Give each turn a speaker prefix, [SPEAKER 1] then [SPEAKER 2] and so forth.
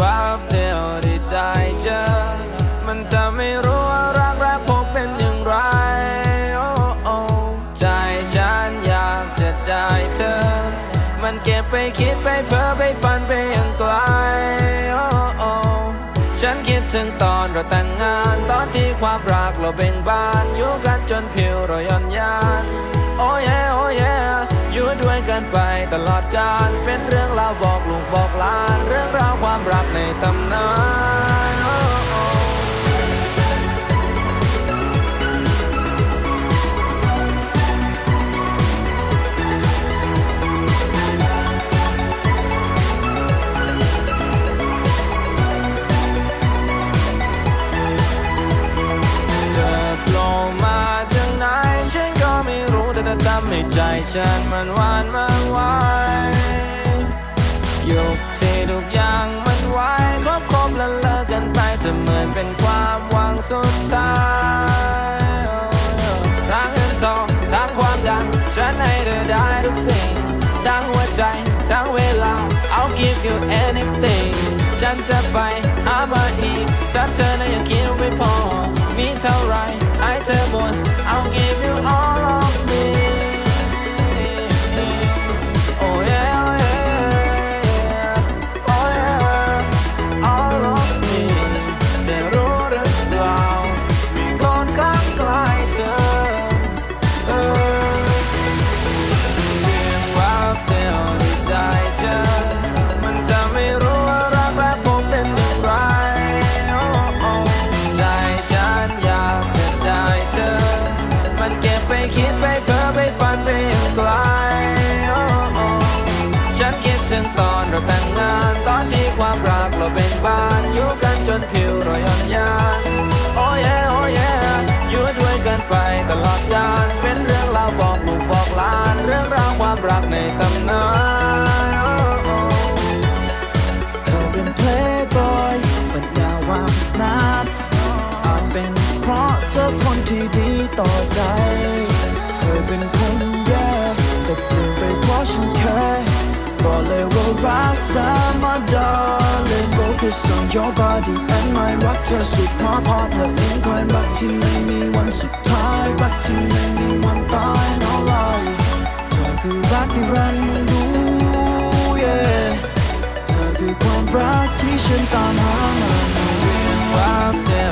[SPEAKER 1] วับเดียวที่ได้เจอ มันจะไม่รู้ว่ารักแรกพบเป็นอย่างไรโอ้โอ้ใจฉันอยากจะได้เธอ มันเก็บไปคิดไปเพ้อไปฝันไปอย่างไกลโอ้โอ้ฉันคิดถึงตอนเราแต่งงานตอนที่ความรักเราเบ่งบานอยู่กันจนผิวเราย่อนยานโอ้ยโอ้ยอยู่ด้วยกันไปตลอดกาลเป็นเรื่องราวบอกลูกบอก อทำให้ใจฉันมันหวานมากไวยุคที่ทุกอย่างมันไวครบครบแล้วเลิกกันไปจะเหมือนเป็นความหวังสุดท้ายทั้งเงินทองทั้งความดัง ฉันให้เธอได้ทุกสิ่ง ทั้งหัวใจทั้งเวลา I'll give you anything ฉันจะไปหามาอีกถ้าเธอนั้นยังคิดว่ไม่พอ มีเท่าไรให้เธอหมด ฉันคิดถึงตอนเราแต่งงาน ตอนที่ความรักเราเป็นบ้านอยู่กันจนผิวเราย่อนยานโอ้ยโอ้ยอยู่ด้วยกันไปตลอดกาลเป็นเรื่องราวบอกลูกบอกหลาน เรื่องราวความรักในตำนาน
[SPEAKER 2] เธอเป็นเพลย์บอยเปัญญาวางนาดอาจเป็นเพราะเธอคนที่ดีต่อใจ เคยเป็นคน darling focus on your body and my รักเธอสุดมอพอเธอเองคอยรักที่ไม่มีวันสุดท้ายรักที่ไม่มีวันตาย no lie เธอคือรักนิรันดร์รู้ yeah เธอคือความรักที่ฉันตามหามา
[SPEAKER 1] ว่าเดียว